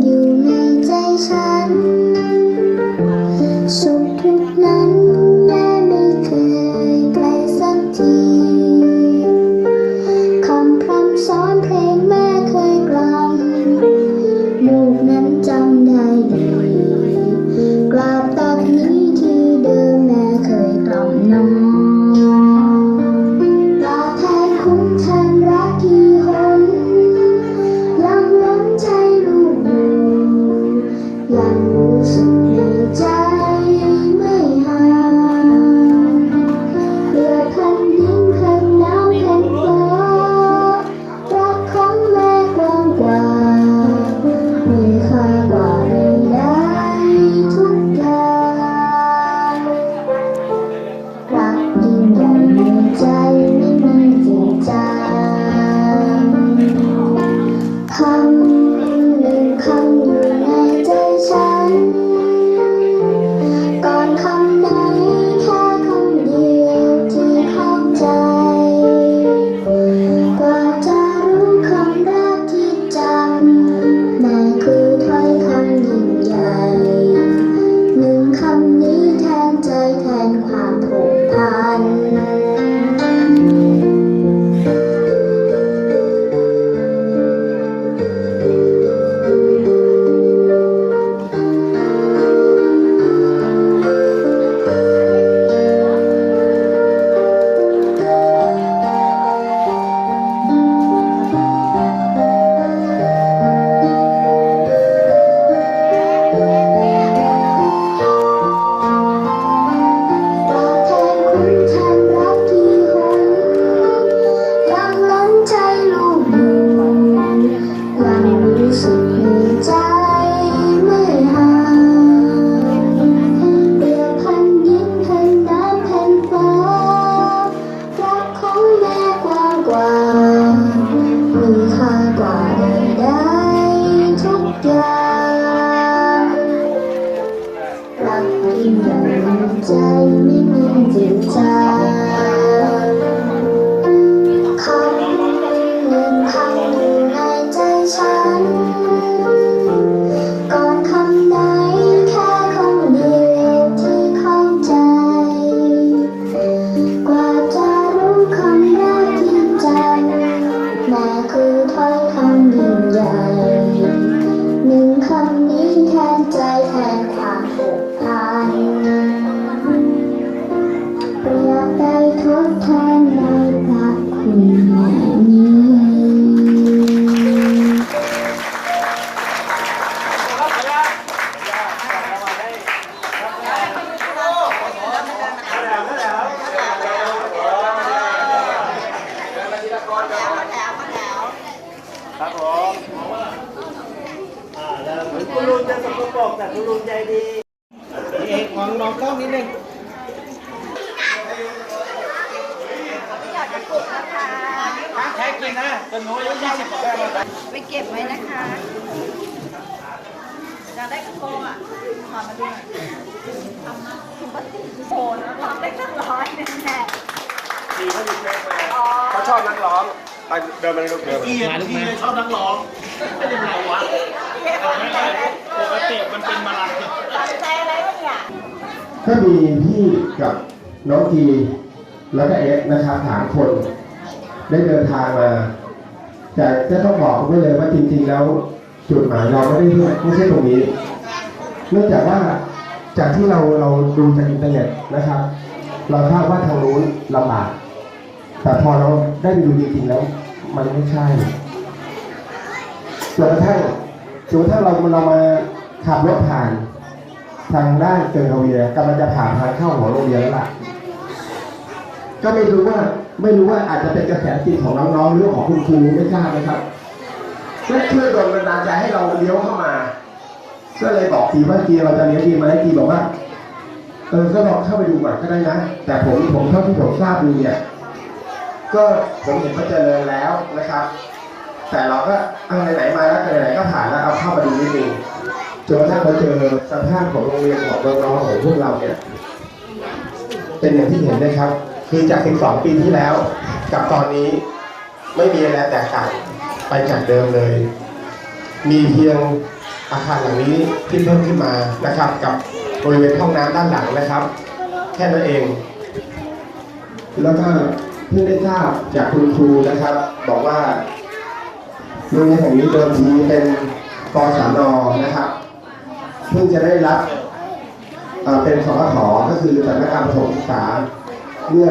you. ค้างแท้กินนะจนหนูอายุยี่สิบแปดไปเก็บไว้นะคะจะได้กระโปอะขอมาด้วยทำมาถุงพร้องได้ตั้งร้อยแน่ดีเขาอยู่เพื่เขาชอบนักร้องไเดินมาเลยลูกเดินวาพี่ชอบนักร้องเป็นไรวะปกติมันเป็นมาลังตัดใจอะไรวะเนี่ยก็มีพี่กับน้องทีแล้วก็เอฟนะครับสามคน ได้เดินทางมาแต่จะต้องบอกคุณไว้เลยว่าจริง ๆ แล้วจุดหมายเราไม่ได้ไม่ใช่ตรงนี้ เนื่องจากว่าจากที่เราเราดูจากอินเทอร์เน็ตนะครับ เราทราบว่าทางนู้นลำบาก แต่พอเราได้ไปดูจริงๆแล้ว มันไม่ใช่จนกระทั่งจนกระเราเรามาขับรถผ่าน ทางด้านเซอร์เวียกำลังจะผ่านทางเข้าหัวโรงเรียนแล้วล่ะ ก็ไม่รู้ว่า ไม่รู้ว่าอาจจะเป็นกระแสจิตของน้องๆหรือของคุณครูไม่ทราบนะครับก็ช่วยดลบันดาลใจให้เราเลี้ยวเข้ามา ก็เลยบอกทีว่าทีเราจะเลี้ยวดีไหมทีบอกว่าเออก็ลองเข้าไปดูก่อนก็ได้นะ แต่ผมผมเท่าที่ผมทราบดูเนี่ยก็ผมเห็นว่าเจริญแล้วนะครับ แต่เราก็เอาไหนๆมาแล้วไหนๆก็ผ่านแล้วเอาเข้ามาดูนิดนึงจนกระทั่งมาเจอสภาพของโรงเรียนของน้องๆของพวกเราเนี่ย เป็นอย่างที่เห็นนะครับ คือจาก 12 ปีที่แล้ว กับตอนนี้ไม่มีอะไรแตกต่างไปจากเดิมเลย มีเพียงอาคารหลังนี้ที่เพิ่มขึ้นมานะครับ กับบริเวณห้องน้ำด้านหลังนะครับ แค่นั้นเอง แล้วก็เพิ่งได้ทราบจากคุณครูนะครับ บอกว่าโรงเรียนแห่งนี้เดิมทีเป็นกศนนะครับเพิ่งจะได้รับเป็นสพทก็คือสำนักงานประถมศึกษา เมื่อ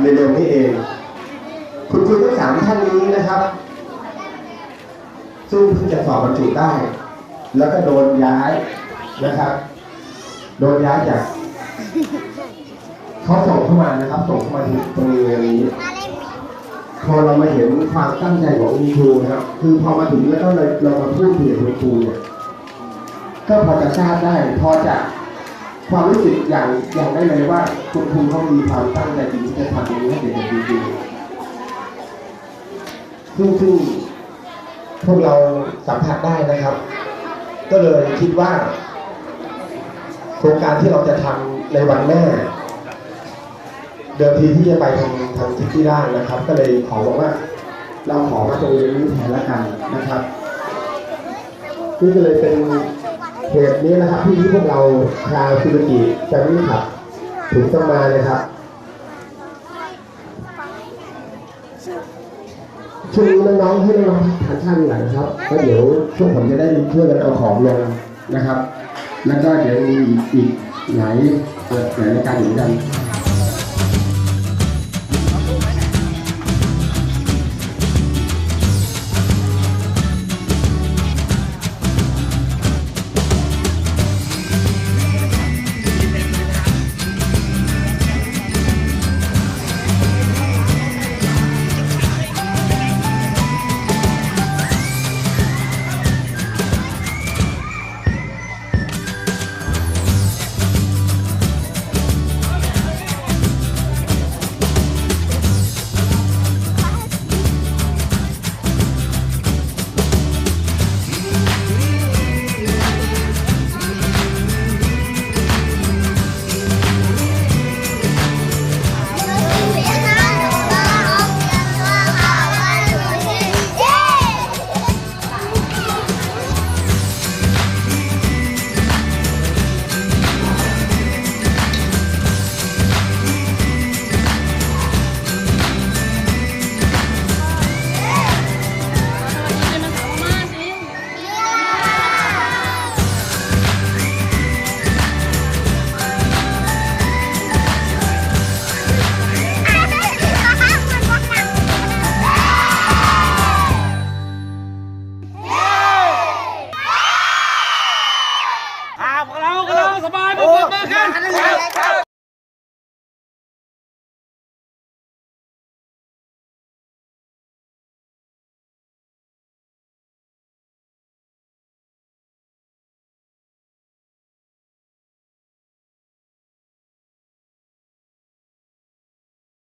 เร็วๆนี้เอง คุณครูทั้งสามท่านนี้นะครับ ซึ่งเพิ่งจะสอบบรรจุได้ แล้วก็โดนย้ายนะครับ โดนย้ายจากเขาส่งเข้ามานะครับ ส่งเข้ามาที่ตรงนี้นี้พอเรามาเห็นความตั้งใจของคุณครูนะครับ คือพอมาถึงแล้วก็เลยเรามาพูดคุยกับคุณครูเนี่ยก็พอจะทราบได้พอจะ ความรู้สึกอย่างอย่างได้เลยว่าคุณครูเขามีความตั้งใจจริงที่จะทำตรงนี้ให้เด็กๆจริงๆซึ่งซึ่งพวกเราสัมผัสได้นะครับ ก็เลยคิดว่า โครงการที่เราจะทำในวันแม่ เดิมทีที่จะไปทางทางทิศที่ด้านนะครับ ก็เลยขอบอกว่า เราขอมาตรงนี้แทนละกันนะครับนี่ก็เลยเป็น เหตุนี้นะครับที่ที่พวกเราชาวซูซูกิจะวิ่งขับถึงต้องมาเลยครับช่วงนี้น้องๆให้น้องๆทานข้าวดีกว่านะครับแล้วเดี๋ยวพวกผมจะได้ช่วยกันเอาของลงนะครับ แล้วก็เดี๋ยวมีอีกหลายหลายรายการอยู่เห